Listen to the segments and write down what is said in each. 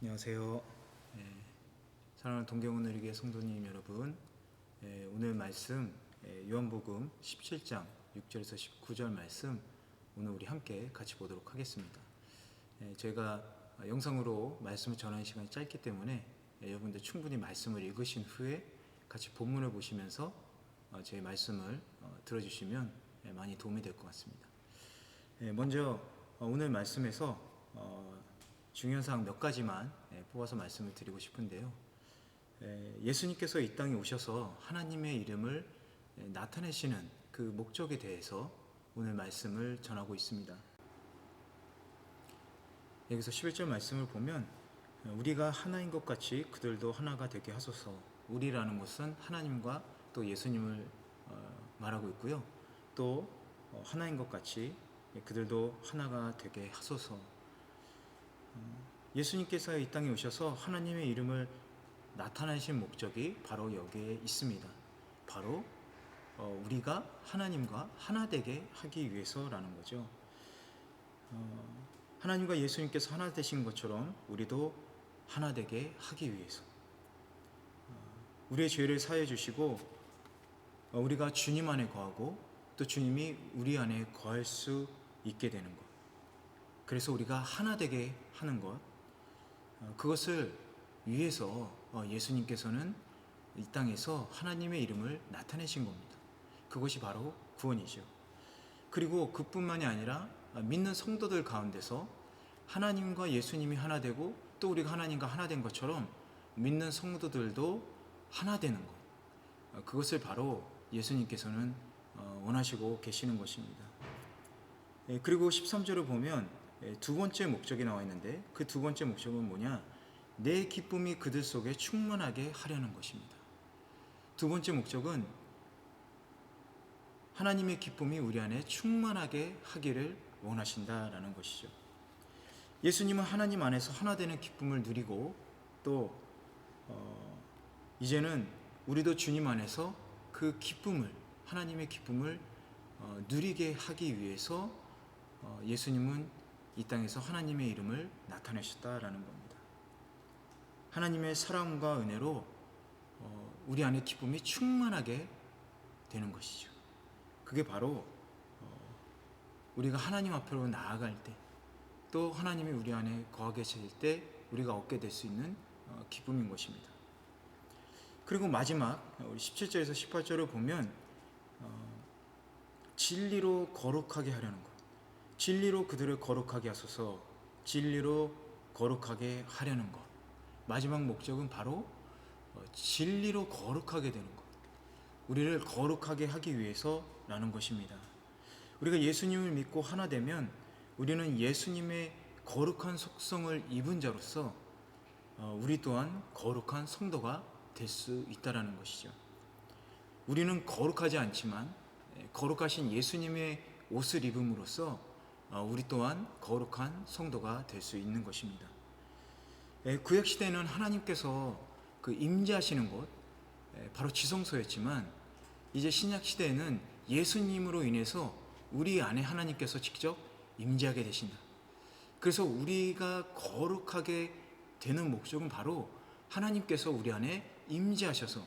안녕하세요. 예, 사랑하는 동경훈을 위해 성도님 여러분, 예, 오늘 말씀 예, 요한복음 17장 6절에서 19절 말씀 오늘 우리 함께 같이 보도록 하겠습니다. 예, 제가 영상으로 말씀을 전하는 시간이 짧기 때문에 예, 여러분들 충분히 말씀을 읽으신 후에 같이 본문을 보시면서 어, 제 말씀을 어, 들어주시면 예, 많이 도움이 될 것 같습니다. 예, 먼저 어, 오늘 말씀에서 어, 중요한 사항 몇 가지만 예, 뽑아서 말씀을 드리고 싶은데요. 예, 예수님께서 이 땅에 오셔서 하나님의 이름을 예, 나타내시는 그 목적에 대해서 오늘 말씀을 전하고 있습니다. 여기서 11절 말씀을 보면 어, 우리가 하나인 것 같이 그들도 하나가 되게 하소서. 우리라는 것은 하나님과 또 예수님을 어, 말하고 있고요. 또 어, 하나인 것 같이 그들도 하나가 되게 하소서. 예수님께서 이 땅에 오셔서 하나님의 이름을 나타내신 목적이 바로 여기에 있습니다. 바로 어, 우리가 하나님과 하나 되게 하기 위해서라는 거죠. 어, 하나님과 예수님께서 하나 되신 것처럼 우리도 하나 되게 하기 위해서 어, 우리의 죄를 사해 주시고 어, 우리가 주님 안에 거하고 또 주님이 우리 안에 거할 수 있게 되는 것. 그래서 우리가 하나 되게 하는 것. 어, 그것을 위해서 어, 예수님께서는 이 땅에서 하나님의 이름을 나타내신 겁니다. 그것이 바로 구원이죠. 그리고 그뿐만이 아니라 어, 믿는 성도들 가운데서 하나님과 예수님이 하나 되고 또 우리가 하나님과 하나 된 것처럼 믿는 성도들도 하나 되는 것. 어, 그것을 바로 예수님께서는 어, 원하시고 계시는 것입니다. 예, 그리고 13절을 보면 예, 두 번째 목적이 나와 있는데 그 두 번째 목적은 뭐냐? 내 기쁨이 그들 속에 충만하게 하려는 것입니다. 두 번째 목적은 하나님의 기쁨이 우리 안에 충만하게 하기를 원하신다라는 것이죠. 예수님은 하나님 안에서 하나 되는 기쁨을 누리고 또 어, 이제는 우리도 주님 안에서 그 기쁨을 하나님의 기쁨을 어, 누리게 하기 위해서 어, 예수님은 이 땅에서 하나님의 이름을 나타내셨다라는 겁니다. 하나님의 사랑과 은혜로 어, 우리 안에 기쁨이 충만하게 되는 것이죠. 그게 바로 어, 우리가 하나님 앞으로 나아갈 때, 또 하나님이 우리 안에 거하게 계실 때 우리가 얻게 될 수 있는 어, 기쁨인 것입니다. 그리고 마지막 우리 17절에서 18절을 보면 어, 진리로 거룩하게 하려는 것. 진리로 그들을 거룩하게 하소서. 진리로 거룩하게 하려는 것. 마지막 목적은 바로 어, 진리로 거룩하게 되는 것. 우리를 거룩하게 하기 위해서라는 것입니다. 우리가 예수님을 믿고 하나 되면 우리는 예수님의 거룩한 속성을 입은 자로서 어, 우리 또한 거룩한 성도가 될 수 있다라는 것이죠. 우리는 거룩하지 않지만 예, 거룩하신 예수님의 옷을 입음으로써 어, 우리 또한 거룩한 성도가 될 수 있는 것입니다. 예, 구약 시대는 하나님께서 그 임재하시는 곳 예, 바로 지성소였지만 이제 신약 시대에는 예수님으로 인해서 우리 안에 하나님께서 직접 임재하게 되신다. 그래서 우리가 거룩하게 되는 목적은 바로 하나님께서 우리 안에 임재하셔서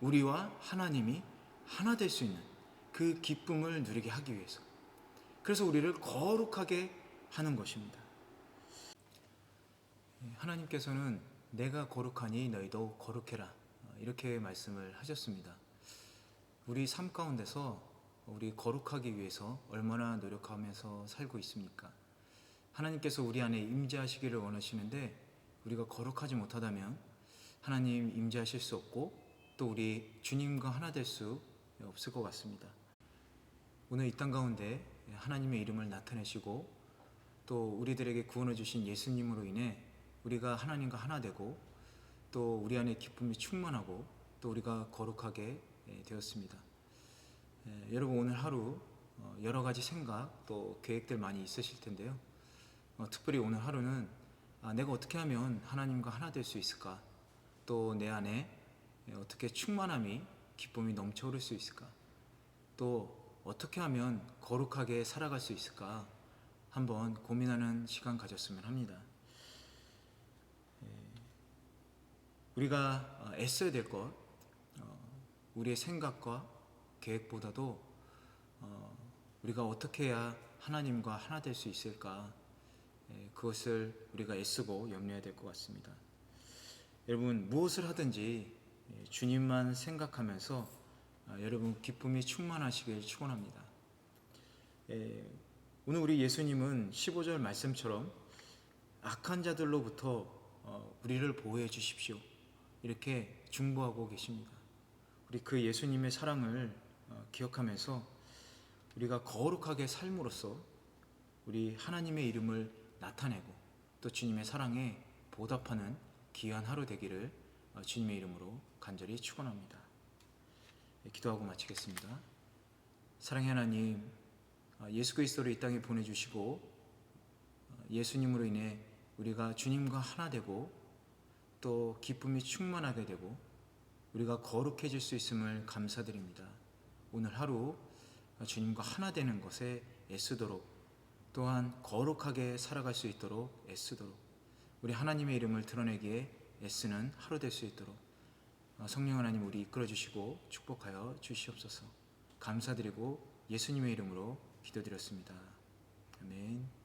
우리와 하나님이 하나 될 수 있는 그 기쁨을 누리게 하기 위해서 그래서 우리를 거룩하게 하는 것입니다. 하나님께서는 내가 거룩하니 너희도 거룩해라 이렇게 말씀을 하셨습니다. 우리 삶 가운데서 우리 거룩하기 위해서 얼마나 노력하면서 살고 있습니까? 하나님께서 우리 안에 임재하시기를 원하시는데 우리가 거룩하지 못하다면 하나님 임재하실 수 없고 또 우리 주님과 하나 될 수 없을 것 같습니다. 오늘 이 땅 가운데 하나님의 이름을 나타내시고 또 우리들에게 구원을 주신 예수님으로 인해 우리가 하나님과 하나 되고 또 우리 안에 기쁨이 충만하고 또 우리가 거룩하게 되었습니다. 여러분 오늘 하루 어, 여러 가지 생각 또 계획들 많이 있으실 텐데요. 어, 특별히 오늘 하루는 아, 내가 어떻게 하면 하나님과 하나 될 수 있을까? 또 내 안에 어떻게 충만함이 기쁨이 넘쳐 흐를 수 있을까? 또 어떻게 하면 거룩하게 살아갈 수 있을까? 한번 고민하는 시간 가졌으면 합니다. 우리가 어, 애써야 될 것, 어, 우리의 생각과 계획보다도 어, 우리가 어떻게 해야 하나님과 하나 될 수 있을까? 예, 그것을 우리가 애쓰고 염려해야 될 것 같습니다. 여러분 무엇을 하든지 예, 주님만 생각하면서 아, 여러분 기쁨이 충만하시길 축원합니다. 예, 오늘 우리 예수님은 15절 말씀처럼 악한 자들로부터 어, 우리를 보호해 주십시오. 이렇게 중보하고 계십니다. 우리 그 예수님의 사랑을 어, 기억하면서 우리가 거룩하게 삶으로써 우리 하나님의 이름을 나타내고 또 주님의 사랑에 보답하는 귀한 하루 되기를 어, 주님의 이름으로 간절히 축원합니다. 예, 기도하고 마치겠습니다. 사랑의 하나님, 어, 예수 그리스도를 이 땅에 보내주시고 어, 예수님으로 인해 우리가 주님과 하나 되고 또 기쁨이 충만하게 되고 우리가 거룩해질 수 있음을 감사드립니다. 오늘 하루 주님과 하나 되는 것에 애쓰도록 또한 거룩하게 살아갈 수 있도록 애쓰도록 우리 하나님의 이름을 드러내기에 애쓰는 하루 될 수 있도록 어, 성령 하나님 우리 이끌어 주시고 축복하여 주시옵소서. 감사드리고 예수님의 이름으로 기도드렸습니다. 아멘.